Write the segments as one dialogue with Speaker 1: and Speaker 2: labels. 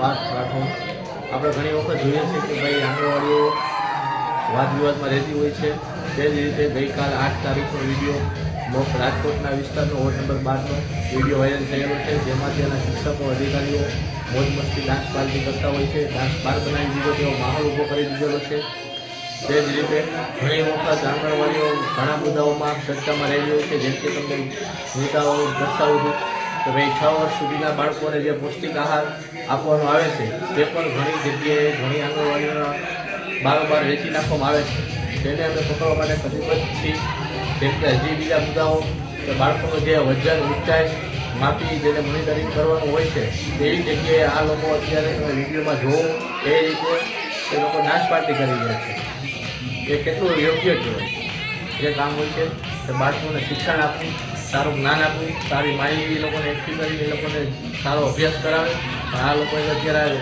Speaker 1: બાદ રાખવું આપણે ઘણી વખત જોઈએ છીએ કે ભાઈ આંગણવાડીઓ વાદ વિવાદમાં રહેતી હોય છે. તે જ રીતે ગઈકાલ આઠ તારીખનો વીડિયો રાજકોટના વિસ્તારનો વોર્ડ નંબર બારનો વીડિયો વાયરલ થયેલો છે. જેમાં ત્યાંના શિક્ષકો, અધિકારીઓ મોજ મસ્તી ડાન્સ પાર્ટી કરતા હોય છે. ડાન્સ બાર બનાવી દીધો તેવો માહોલ ઊભો કરી દીધેલો છે. તે જ રીતે ઘણી વખત આંગણવાડીઓ ઘણા મુદ્દાઓમાં ચર્ચામાં રહેલી હોય છે. જેમ કે તમને મુદ્દાઓ દર્શાવું છું. કે ભાઈ છ વર્ષ સુધીના બાળકોને જે પૌષ્ટિક આહાર આપવાનો આવે છે, તે પણ ઘણી જગ્યાએ ઘણી આંગણવાડીઓના બારોબાર વેચી નાખવામાં આવે છે. તેને અમે પકડવા માટે કટિબદ્ધ છીએ. જેમ કે હજી બીજા મુદ્દાઓ, કે બાળકોનું જે વજન ઊંચાઈ, માપી જેને મોનિટરિંગ કરવાનું હોય છે તેવી જગ્યાએ આ લોકો અત્યારે તમે વિડીયોમાં જોવો, એ રીતે એ લોકો નાશ પાર્ટી કરી રહ્યા છે. એ કેટલું યોગ્ય કહેવાય? જે કામ હોય છે તે બાળકોને શિક્ષણ આપવું સારું જ્ઞાન આપવું સારી માહિતી એ લોકોને એકઠી કરી એ લોકોને સારો અભ્યાસ કરાવે. આ લોકોએ અત્યારે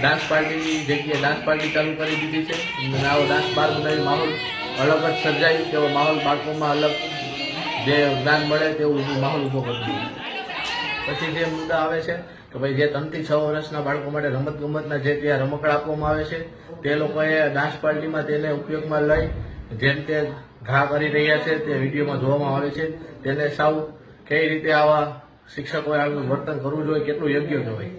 Speaker 1: ડાન્સ પાર્ટીની જગ્યાએ ડાન્સ પાર્ટી ચાલુ કરી દીધી છે. આવો ડાન્સ બાર બનાવી માહોલ અલગ જ સર્જાય, તેવો માહોલ બાળકોમાં અલગ જે જ્ઞાન મળે તેવું માહોલ ઊભો દીધો. પછી જે મુદ્દા આવે છે કે ભાઈ જે ત્રણથી છ વર્ષના બાળકો માટે રમત ગમતના જે ત્યાં રમકડા આપવામાં આવે છે, તે લોકોએ ડાન્સ પાર્ટીમાં તેને ઉપયોગમાં લઈ જેમ તે ઘા કરી રહ્યા છે, તે વિડીયોમાં જોવામાં આવે છે, તેને સાવ કઈ રીતે આવા શિક્ષકોએ આવું વર્તન કરવું જોઈએ, કેટલું યોગ્ય કહેવાય